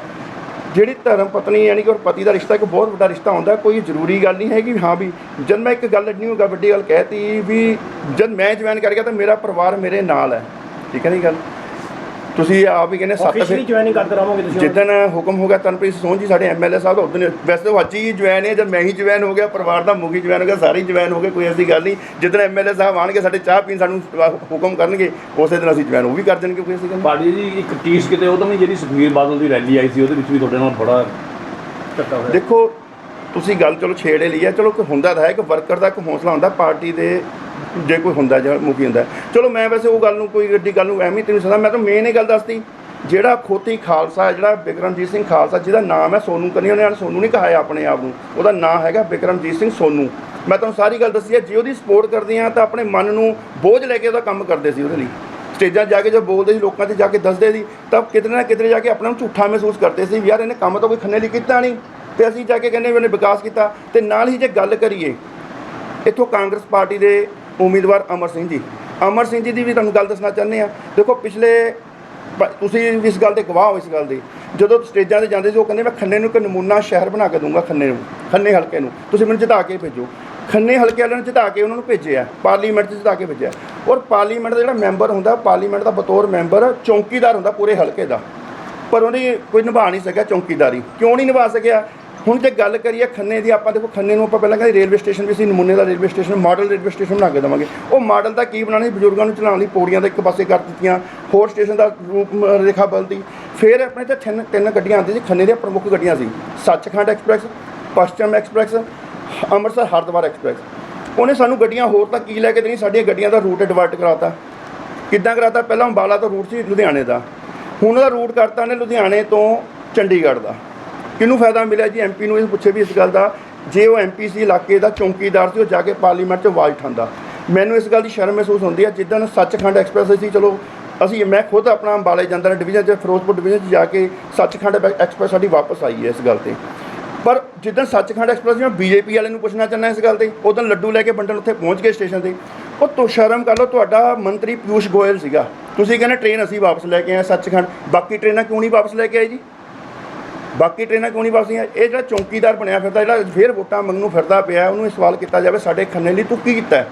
ਜਿਹੜੀ ਧਰਮ ਪਤਨੀ ਯਾਨੀ ਕਿ ਔਰ ਪਤੀ ਦਾ ਰਿਸ਼ਤਾ ਇੱਕ ਬਹੁਤ ਵੱਡਾ ਰਿਸ਼ਤਾ ਹੁੰਦਾ, ਕੋਈ ਜ਼ਰੂਰੀ ਗੱਲ ਨਹੀਂ ਹੈਗੀ ਹਾਂ ਵੀ ਜਦ ਮੈਂ ਇੱਕ ਗੱਲ ਨਹੀਂ ਹੋਗਾ ਵੱਡੀ ਗੱਲ ਕਹਿਤੀ ਵੀ ਜਦ ਮੈਂ ਜੁਆਇਨ ਕਰ ਗਿਆ ਤਾਂ ਮੇਰਾ ਪਰਿਵਾਰ ਮੇਰੇ ਨਾਲ ਹੈ। ਠੀਕ ਹੈ ਨਹੀਂ ਗੱਲ? ਤੁਸੀਂ ਆਪ ਹੀ ਕਹਿੰਦੇ ਸੱਤ ਫਿਰ ਜੁਆਇਨਿੰਗ ਕਰਦੇ ਰਹੋਗੇ ਤੁਸੀਂ ਜਿੱਦਣ ਹੁਕਮ ਹੋ ਗਿਆ ਤਨਪ੍ਰੀਤ ਸੋਹਣ ਜੀ ਸਾਡੇ ਐਮਐਲਏ ਸਾਹਿਬ ਉਸ ਦਿਨ ਵੈਸੇ ਤਾਂ ਅੱਜ ਹੀ ਜੁਆਇਨ ਹੈ ਜਦ ਮੈਂ ਹੀ ਜੁਆਇਨ ਹੋ ਗਿਆ ਪਰਿਵਾਰ ਦਾ ਮੁਖੀ ਜੁਆਇਨ ਹੋ ਗਿਆ ਸਾਰੇ ਹੀ ਜੁਆਇਨ ਹੋ ਗਏ ਕੋਈ ਐਸੀ ਗੱਲ ਨਹੀਂ। ਜਿੱਦਣ ਐਮਐਲਏ ਸਾਹਿਬ ਆਣਗੇ ਸਾਡੇ ਚਾਹ ਪੀਣ ਸਾਨੂੰ ਹੁਕਮ ਕਰਨਗੇ ਉਸੇ ਦਿਨ ਅਸੀਂ ਜੁਆਇਨ ਉਹ ਵੀ ਕਰ ਦੇਣਗੇ ਕੋਈ ਐਸੀ ਗੱਲ ਨਹੀਂ। ਪਾਰਟੀ ਦੀ ਇੱਕ ਟੀਸ ਕਿਤੇ ਉਹ ਤਾਂ ਵੀ ਜਿਹੜੀ ਸੁਖਬੀਰ ਬਾਦਲ ਦੀ ਰੈਲੀ ਆਈ ਸੀ ਉਹਦੇ ਵਿੱਚ ਵੀ ਤੁਹਾਡੇ ਨਾਲ ਬੜਾ ਧੱਕਾ ਹੋਇਆ। ਦੇਖੋ ਤੁਸੀਂ ਗੱਲ ਚਲੋ ਛੇੜੇ ਲਈ ਹੈ ਚਲੋ ਕੋਈ ਹੁੰਦਾ ਤਾਂ ਹੈ ਕਿ ਵਰਕਰ ਦਾ ਇੱਕ ਹੌਸਲਾ ਹੁੰਦਾ ਪਾਰਟੀ ਦੇ ਜੇ ਕੋਈ ਹੁੰਦਾ ਜਾਂ ਮੁਖੀ ਹੁੰਦਾ। ਚਲੋ ਮੈਂ ਵੈਸੇ ਉਹ ਗੱਲ ਨੂੰ ਕੋਈ ਗੱਡੀ ਗੱਲ ਨੂੰ ਐਵੇਂ ਤੈਨੂੰ ਸੁਣਾ ਮੈਂ ਤਾਂ ਮੇਨ ਇਹ ਗੱਲ ਦੱਸਦੀ ਜਿਹੜਾ ਖੋਤੀ ਖਾਲਸਾ ਹੈ, ਜਿਹੜਾ ਬਿਕਰਮਜੀਤ ਸਿੰਘ ਖਾਲਸਾ ਜਿਹਦਾ ਨਾਮ ਹੈ ਸੋਨੂ ਕਨੀ ਉਹਨੇ ਨਾਲ ਸੋਨੂ ਨਹੀਂ ਕਹਾਇਆ ਆਪਣੇ ਆਪ ਨੂੰ ਉਹਦਾ ਨਾਮ ਹੈਗਾ ਬਿਕਰਮਜੀਤ ਸਿੰਘ ਸੋਨੂ। ਮੈਂ ਤੁਹਾਨੂੰ ਸਾਰੀ ਗੱਲ ਦੱਸੀ ਹੈ ਜੇ ਉਹਦੀ ਸਪੋਰਟ ਕਰਦੇ ਆ ਤਾਂ ਆਪਣੇ ਮਨ ਨੂੰ ਬੋਝ ਲੈ ਕੇ ਉਹਦਾ ਕੰਮ ਕਰਦੇ ਸੀ ਉਹਦੇ ਲਈ। ਸਟੇਜਾਂ 'ਤੇ ਜਾ ਕੇ ਜੋ ਬੋਲਦੇ ਸੀ ਲੋਕਾਂ 'ਚ ਜਾ ਕੇ ਦੱਸਦੇ ਸੀ ਤਾਂ ਕਿਤੇ ਨਾ ਕਿਤੇ ਜਾ ਕੇ ਆਪਣਾ ਨੂੰ ਝੂਠਾ ਮਹਿਸੂਸ ਕਰਦੇ ਸੀ ਵੀ ਯਾਰ ਇਹਨੇ ਕੰਮ ਤਾਂ ਕੋਈ ਖੰਨੇ ਲਈ ਕੀਤਾ ਨਹੀਂ ਤੇ ਅਸੀਂ ਜਾ ਕੇ ਕਹਿੰਦੇ ਵੀ ਉਹਨੇ ਵਿਕਾਸ ਕੀਤਾ ਤੇ ਨਾਲ ਹੀ ਜੇ ਗੱਲ ਕਰੀਏ ਇੱਥੋਂ ਕਾਂਗਰਸ ਪਾਰਟੀ ਦੇ ਉਮੀਦਵਾਰ ਅਮਰ ਸਿੰਘ ਜੀ। ਅਮਰ ਸਿੰਘ ਜੀ ਦੀ ਵੀ ਤੁਹਾਨੂੰ ਗੱਲ ਦੱਸਣਾ ਚਾਹੁੰਦੇ ਆ ਦੇਖੋ, ਪਿਛਲੇ ਪ- ਤੁਸੀਂ ਵੀ ਇਸ ਗੱਲ ਦੇ ਗਵਾਹ ਹੋ ਇਸ ਗੱਲ ਦੇ। ਜਦੋਂ ਸਟੇਜਾਂ ਤੇ ਜਾਂਦੇ ਸੀ, ਉਹ ਕਹਿੰਦੇ, ਮੈਂ ਖੰਨੇ ਨੂੰ ਇੱਕ ਨਮੂਨਾ ਸ਼ਹਿਰ ਬਣਾ ਕੇ ਦੂੰਗਾ ਖੰਨੇ ਨੂੰ, ਖੰਨੇ ਹਲਕੇ ਨੂੰ। ਤੁਸੀਂ ਮੈਨੂੰ ਜਿਤਾ ਕੇ ਭੇਜੋ। ਖੰਨੇ ਹਲਕੇ ਵਾਲਿਆਂ ਨੂੰ ਜਿਤਾ ਕੇ ਉਹਨਾਂ ਨੂੰ ਭੇਜਿਆ। ਪਾਰਲੀਮੈਂਟ 'ਚ ਜਿਤਾ ਕੇ ਭੇਜਿਆ। ਔਰ ਪਾਰਲੀਮੈਂਟ ਦਾ ਜਿਹੜਾ ਮੈਂਬਰ ਹੁੰਦਾ, ਪਾਰਲੀਮੈਂਟ ਦਾ ਬਤੌਰ ਮੈਂਬਰ ਚੌਂਕੀਦਾਰ ਹੁੰਦਾ ਪੂਰੇ ਹਲਕੇ ਦਾ। ਪਰ ਉਹਨੇ ਕੋਈ ਨਿਭਾ ਨਹੀਂ ਸਕਿਆ ਚੌਂਕੀਦਾਰੀ। ਕਿਉਂ ਨਹੀਂ ਨਿਭਾ ਸਕਿਆ? ਹੁਣ ਜੇ ਗੱਲ ਕਰੀਏ ਖੰਨੇ ਦੀ, ਆਪਾਂ ਦੇਖੋ ਖੰਨੇ ਨੂੰ ਆਪਾਂ ਪਹਿਲਾਂ ਕਹਿੰਦੇ ਰੇਲਵੇ ਸਟੇਸ਼ਨ ਵੀ ਸੀ ਨਮੂਨੇ ਦਾ railway station, model railway station ਬਣਾ ਕੇ ਦੇਵਾਂਗੇ। ਉਹ ਮਾਡਲ ਦਾ ਕੀ ਬਣਾਉਣਾ ਬਜ਼ੁਰਗਾਂ ਨੂੰ ਚਲਾਉਣ ਲਈ ਪੌੜੀਆਂ ਦਾ ਇੱਕ ਪਾਸੇ ਕਰ ਦਿੱਤੀਆਂ, ਹੋਰ ਸਟੇਸ਼ਨ ਦਾ ਰੂਪ ਰੇਖਾ ਬਦਲਦੀ ਫਿਰ ਆਪਣੇ ਤੇ ਤਿੰਨ ਤਿੰਨ ਗੱਡੀਆਂ ਆਉਂਦੀਆਂ ਸੀ ਖੰਨੇ ਦੀਆਂ ਪ੍ਰਮੁੱਖ ਗੱਡੀਆਂ ਸੀ। Sachkhand express Paschim express, Amritsar Haridwar express. ਉਹਨੇ ਸਾਨੂੰ ਗੱਡੀਆਂ ਹੋਰ ਤਾਂ ਕੀ ਲੈ ਕੇ ਦੇਣੀ ਸਾਡੀਆਂ ਗੱਡੀਆਂ ਦਾ ਰੂਟ ਡਿਵਰਟ ਕਰਾਤਾ। ਕਿੱਦਾਂ ਕਰਾਤਾ? ਪਹਿਲਾਂ ਅੰਬਾਲਾ ਤੋਂ ਰੂਟ ਸੀ ਲੁਧਿਆਣੇ ਦਾ। ਹੁਣ ਉਹਦਾ ਰੂਟ ਕਰਤਾ ਨੇ ਲੁਧਿਆਣੇ ਤੋਂ ਚੰਡੀਗੜ੍ਹ ਦਾ। ਕਿਹਨੂੰ ਫਾਇਦਾ ਮਿਲਿਆ ਜੀ? ਐਮਪੀ ਨੂੰ ਇਹ ਪੁੱਛੇ ਵੀ ਇਸ ਗੱਲ ਦਾ, ਜੇ ਉਹ ਐਮਪੀ ਸੀ, ਇਲਾਕੇ ਦਾ ਚੌਂਕੀਦਾਰ ਸੀ, ਉਹ ਜਾ ਕੇ ਪਾਰਲੀਮੈਂਟ 'ਚ ਆਵਾਜ਼ ਉਠਾਉਂਦਾ। ਮੈਨੂੰ ਇਸ ਗੱਲ ਦੀ ਸ਼ਰਮ ਮਹਿਸੂਸ ਹੁੰਦੀ ਹੈ। ਜਿੱਦਣ ਸੱਚਖੰਡ ਐਕਸਪ੍ਰੈਸ ਸੀ, ਚਲੋ, ਅਸੀਂ, ਮੈਂ ਖੁਦ ਆਪਣਾ ਅੰਬਾਲੇ ਜਾਂਦਾ ਡਿਵੀਜ਼ਨ 'ਚ, ਫਿਰੋਜ਼ਪੁਰ ਡਿਵੀਜ਼ਨ 'ਚ ਜਾ ਕੇ ਸੱਚਖੰਡ ਐਕਸਪ੍ਰੈਸ ਸਾਡੀ ਵਾਪਸ ਆਈ ਹੈ ਇਸ ਗੱਲ ਤੇ। ਪਰ ਜਿੱਦਣ ਸੱਚਖੰਡ ਐਕਸਪ੍ਰੈਸ ਮੈਂ ਬੀਜੇਪੀ ਵਾਲੇ ਨੂੰ ਪੁੱਛਣਾ ਚਾਹੁੰਦਾ ਇਸ ਗੱਲ ਤੇ, ਉਦੋਂ ਲੱਡੂ ਲੈ ਕੇ ਵੰਡਣ ਉੱਥੇ ਪਹੁੰਚ ਗਏ ਸਟੇਸ਼ਨ ਤੇ। ਉਹ ਤੋਂ ਸ਼ਰਮ ਕਰ ਲਓ, ਤੁਹਾਡਾ ਮੰਤਰੀ ਪਿਊਸ਼ ਗੋਇਲ ਸੀਗਾ। ਤੁਸੀਂ ਕਹਿੰਦੇ ਟ੍ਰੇਨ ਅਸੀਂ ਵਾਪਸ ਲੈ ਕੇ ਆਏ ਸੱਚਖੰਡ, ਬਾਕੀ ਟ੍ਰੇਨਾਂ ਕਿਉਂ ਨਹੀਂ ਵਾਪਸ ਲੈ ਕੇ ਆਏ ਜੀ? ਬਾਕੀ ਟ੍ਰੇਨਾਂ ਕਿਉਂ ਨਹੀਂ ਵਾਪਸੀਆਂ? ਇਹ ਜਿਹੜਾ ਚੌਂਕੀਦਾਰ ਬਣਿਆ ਫਿਰਦਾ ਜਿਹੜਾ ਫੇਰ ਵੋਟਾਂ ਮੰਗਣ ਨੂੰ ਫਿਰਦਾ ਪਿਆ ਉਹਨੂੰ ਇਹ ਸਵਾਲ ਕੀਤਾ ਜਾਵੇ ਸਾਡੇ ਖੰਨੇ ਲਈ ਤੂੰ ਕੀ ਕੀਤਾ ਹੈ?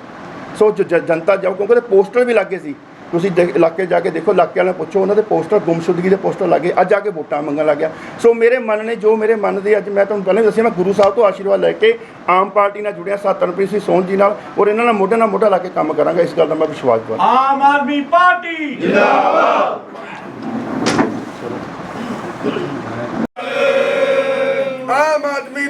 ਸੋ ਜਨਤਾ ਜਾਓ ਕਿਉਂਕਿ ਉਹਦੇ ਪੋਸਟਰ ਵੀ ਲੱਗੇ ਸੀ। ਤੁਸੀਂ ਇਲਾਕੇ ਜਾ ਕੇ ਦੇਖੋ ਇਲਾਕੇ ਵਾਲਿਆਂ ਪੁੱਛੋ ਉਹਨਾਂ ਦੇ ਪੋਸਟਰ ਗੁੰਮਸ਼ੁਦਗੀ ਦੇ ਪੋਸਟਰ ਲੱਗੇ ਅੱਜ ਆ ਕੇ ਵੋਟਾਂ ਮੰਗਣ ਲੱਗ ਗਿਆ। ਸੋ ਮੇਰੇ ਮਨ ਨੇ ਜੋ ਮੇਰੇ ਮਨ ਦੇ ਅੱਜ ਮੈਂ ਤੁਹਾਨੂੰ ਪਹਿਲਾਂ ਵੀ ਦੱਸਿਆ ਮੈਂ ਗੁਰੂ ਸਾਹਿਬ ਤੋਂ ਆਸ਼ੀਰਵਾਦ ਲੈ ਕੇ ਆਮ ਪਾਰਟੀ ਨਾਲ ਜੁੜਿਆ ਸਤਨਪ੍ਰੀਤ ਸਿੰਘ ਸੋਹਣ ਜੀ ਨਾਲ ਔਰ ਇਹਨਾਂ ਨਾਲ ਮੋਢੇ ਨਾਲ ਮੋਢਾ ਲਾ ਕੇ ਕੰਮ ਕਰਾਂਗਾ ਇਸ ਗੱਲ ਦਾ ਮੈਂ ਵਿਸ਼ਵਾਸ ਕਰਦਾ ਆਮ ਆਦਮੀ ਪਾਰਟੀ। ਆਮ ਆਦਮੀ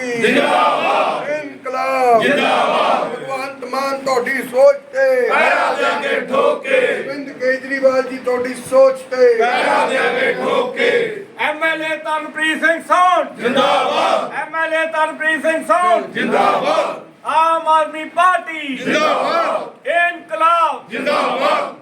ਪਾਰਟੀ ਜਿੰਦਾਬਾਦ। ਇਨਕਲਾਬ। ਜਿੰਦਾਬਾਦ। ਭਗਵੰਤ ਮਾਨ ਤੁਹਾਡੀ ਸੋਚ ਤੇ। ਪੈਰਾਂ ਦੇ ਅੱਗੇ ਠੋਕ। ਕੇ ਅਰਵਿੰਦ ਕੇਜਰੀਵਾਲ ਜੀ ਤੁਹਾਡੀ ਸੋਚ ਤੇ। ਪੈਰਾਂ ਦੇ ਅੱਗੇ ਠੋਕ। ਕੇ ਐਮਐਲਏ ਤਨਪ੍ਰੀਤ ਸਿੰਘ ਸੋਨ ਜਿੰਦਾਬਾਦ। ਐਮਐਲਏ ਤਨਪ੍ਰੀਤ ਸਿੰਘ ਸੋਨ ਜਿੰਦਾਬਾਦ। ਆਮ ਆਦਮੀ ਪਾਰਟੀ। ਜਿੰਦਾਬਾਦ। ਇਨਕਲਾਬ। ਜਿੰਦਾਬਾਦ।